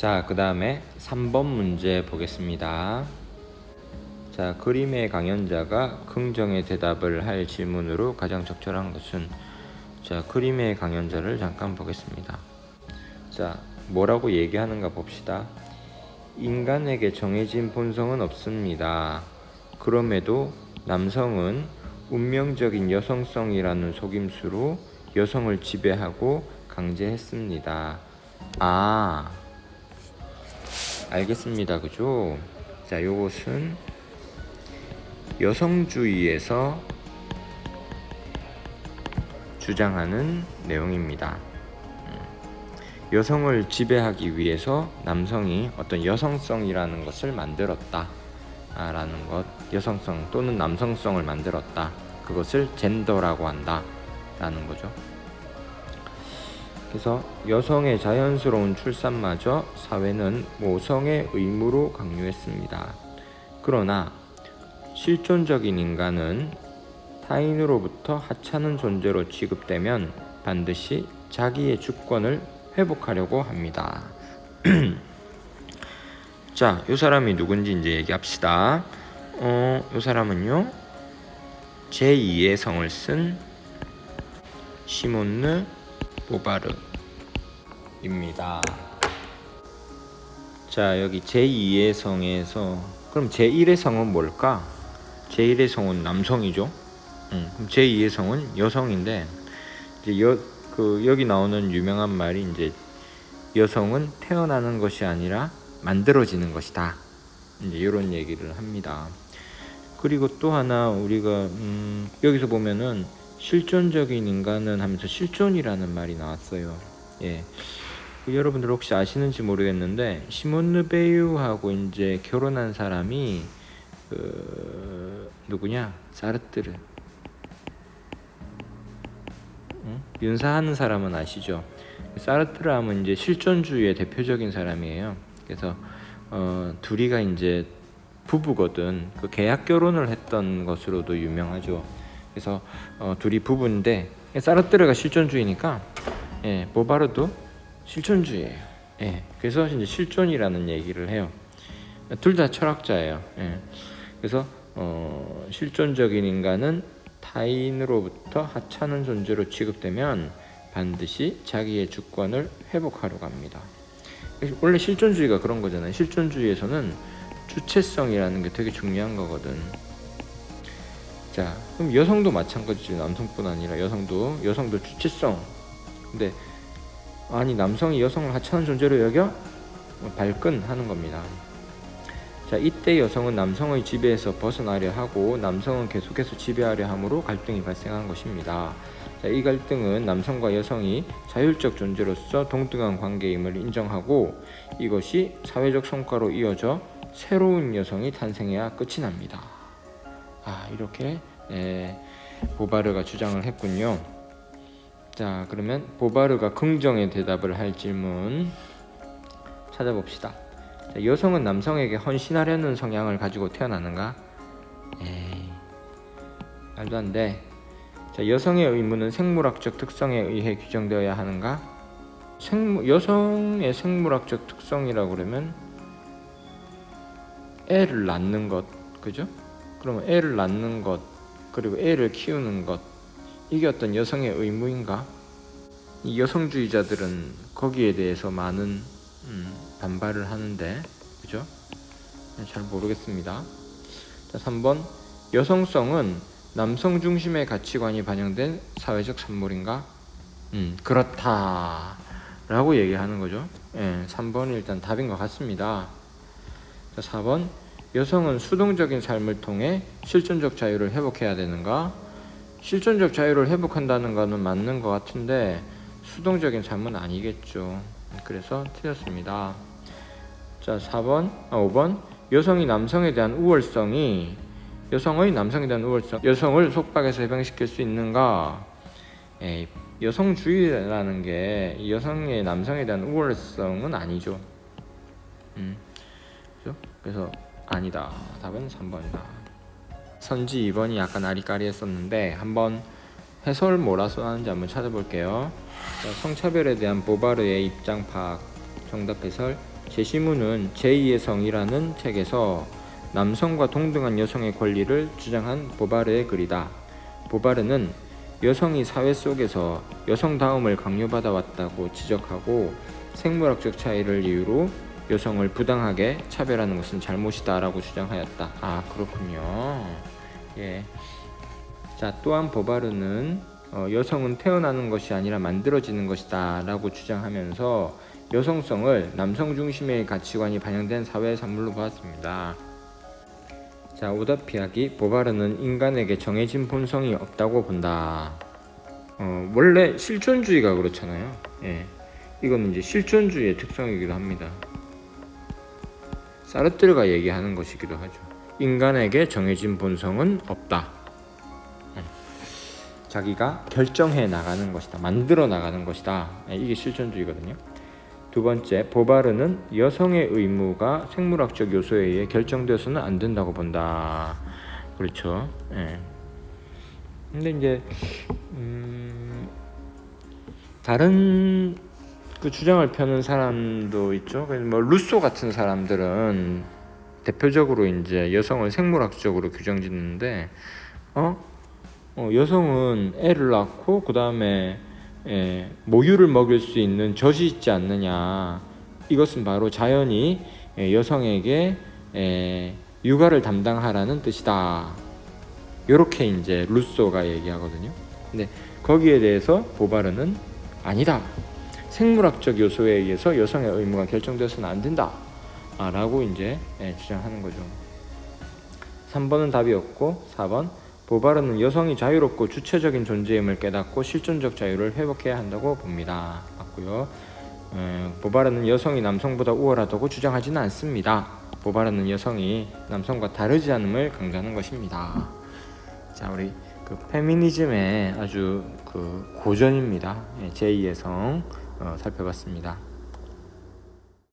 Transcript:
자, 그 다음에 3번 문제 보겠습니다. 자, 그림의 강연자가 긍정의 대답을 할 질문으로 가장 적절한 것은 자, 그림의 강연자를 잠깐 보겠습니다. 자, 뭐라고 얘기하는가 봅시다. 인간에게 정해진 본성은 없습니다. 그럼에도 남성은 운명적인 여성성이라는 속임수로 여성을 지배하고 강제했습니다. 아, 알겠습니다. 그죠? 자, 요것은 여성주의에서 주장하는 내용입니다. 음, 여성을 지배하기 위해서 남성이 어떤 여성성이라는 것을 만들었다. 아, 라는 것, 여성성 또는 남성성을 만들었다. 그것을 젠더라고 한다. 라는 거죠. 그래서 여성의 자연스러운 출산마저 사회는 모성의 의무로 강요했습니다. 그러나 실존적인 인간은 타인으로부터 하찮은 존재로 취급되면 반드시 자기의 주권을 회복하려고 합니다. 자, 이 사람이 누군지 이제 얘기합시다. 어, 이 사람은요. 제2의 성을 쓴 시몬느 보바르입니다. 자, 여기 제2의 성에서 그럼 제1의 성은 뭘까? 제1의 성은 남성이죠. 음, 그럼 제2의 성은 여성인데 이제 여, 그 여기 나오는 유명한 말이 이제 여성은 태어나는 것이 아니라 만들어지는 것이다. 이제 이런 얘기를 합니다. 그리고 또 하나 우리가 음, 여기서 보면은 실존적인 인간은 하면서 실존이라는 말이 나왔어요. 예. 그 여러분들 혹시 아시는지 모르겠는데 시몬느 베유하고 이제 결혼한 사람이 그 누구냐? 사르트르. 응? 윤사하는 사람은 아시죠? 사르트르 하면 이제 실존주의의 대표적인 사람이에요. 그래서 어, 둘이가 이제 부부거든. 그 계약 결혼을 했던 것으로도 유명하죠. 그래서 어, 둘이 부부인데 사르트르가 실존주의니까 예, 보바르도 실존주의예요. 예, 그래서 이제 실존이라는 얘기를 해요. 둘 다 철학자예요. 예, 그래서 어, 실존적인 인간은 타인으로부터 하찮은 존재로 취급되면 반드시 자기의 주권을 회복하려고 합니다. 원래 실존주의가 그런 거잖아요. 실존주의에서는 주체성이라는 게 되게 중요한 거거든. 자, 그럼 여성도 마찬가지죠. 남성뿐 아니라 여성도 여성도 주체성. 근데 아니 남성이 여성을 하찮은 존재로 여겨 발끈하는 겁니다. 자, 이때 여성은 남성의 지배에서 벗어나려 하고 남성은 계속해서 지배하려 함으로 갈등이 발생한 것입니다. 자, 이 갈등은 남성과 여성이 자율적 존재로서 동등한 관계임을 인정하고 이것이 사회적 성과로 이어져 새로운 여성이 탄생해야 끝이 납니다. 아, 이렇게 에, 보바르가 주장을 했군요. 자, 그러면 보바르가 긍정의 대답을 할 질문 찾아봅시다. 자, 여성은 남성에게 헌신하려는 성향을 가지고 태어나는가? 에이, 말도 안 돼. 자, 여성의 의무는 생물학적 특성에 의해 규정되어야 하는가? 생물, 여성의 생물학적 특성이라고 그러면 애를 낳는 것, 그죠? 그러면 애를 낳는 것, 그리고 애를 키우는 것, 이게 어떤 여성의 의무인가? 이 여성주의자들은 거기에 대해서 많은 음, 반발을 하는데, 그죠? 잘 모르겠습니다. 자, 3번 여성성은 남성 중심의 가치관이 반영된 사회적 산물인가? 음, 그렇다. 라고 얘기하는 거죠. 예, 3번이 일단 답인 것 같습니다. 자, 4번 여성은 수동적인 삶을 통해 실존적 자유를 회복해야 되는가? 실존적 자유를 회복한다는 것은 맞는 것 같은데 수동적인 삶은 아니겠죠. 그래서 틀렸습니다. 자, 4번, 아, 5번 여성이 남성에 대한 우월성이 여성의 남성에 대한 우월성, 여성을 속박해서 해방시킬 수 있는가? 에이, 여성주의라는 게 여성의 남성에 대한 우월성은 아니죠. 음, 그죠? 그래서 아니다. 답은 3번이다. 선지 2번이 약간 아리까리했었는데 한번 해설 뭐라서 하는지 한번 찾아볼게요. 자, 성차별에 대한 보바르의 입장 파악 정답 해설 제시문은 제2의 성이라는 책에서 남성과 동등한 여성의 권리를 주장한 보바르의 글이다. 보바르는 여성이 사회 속에서 여성다움을 강요받아 왔다고 지적하고 생물학적 차이를 이유로 여성을 부당하게 차별하는 것은 잘못이다라고 주장하였다. 아 그렇군요. 예. 자 또한 보바르는 어, 여성은 태어나는 것이 아니라 만들어지는 것이다라고 주장하면서 여성성을 남성 중심의 가치관이 반영된 사회 산물로 보았습니다. 자 오다피아기 보바르는 인간에게 정해진 본성이 없다고 본다. 어, 원래 실존주의가 그렇잖아요. 예. 이건 이제 실존주의의 특성이기도 합니다. 사르트르가 얘기하는 것이기도 하죠. 인간에게 정해진 본성은 없다. 예. 자기가 결정해 나가는 것이다. 만들어 나가는 것이다. 예, 이게 실존주의거든요. 두 번째, 보바르는 여성의 의무가 생물학적 요소에 의해 결정되어서는 안 된다고 본다. 그렇죠. 예. 근데 이제 음, 다른 그 주장을 펴는 사람도 있죠. 뭐 루소 같은 사람들은 대표적으로 이제 여성을 생물학적으로 규정짓는데 어? 어 여성은 애를 낳고 그 다음에 예, 모유를 먹일 수 있는 젖이 있지 않느냐. 이것은 바로 자연이 예, 여성에게 예, 육아를 담당하라는 뜻이다. 이렇게 이제 루소가 얘기하거든요. 근데 거기에 대해서 보바르는 아니다. 생물학적 요소에 의해서 여성의 의무가 결정돼서는 안 된다. 아, 라고 이제 예, 주장하는 거죠. 3번은 답이었고 4번 보바르는 여성이 자유롭고 주체적인 존재임을 깨닫고 실존적 자유를 회복해야 한다고 봅니다. 맞고요. 에, 보바르는 여성이 남성보다 우월하다고 주장하지는 않습니다. 보바르는 여성이 남성과 다르지 않음을 강조하는 것입니다. 자, 우리 그 페미니즘의 아주 그 고전입니다. 예, 제2의 성 어, 살펴봤습니다.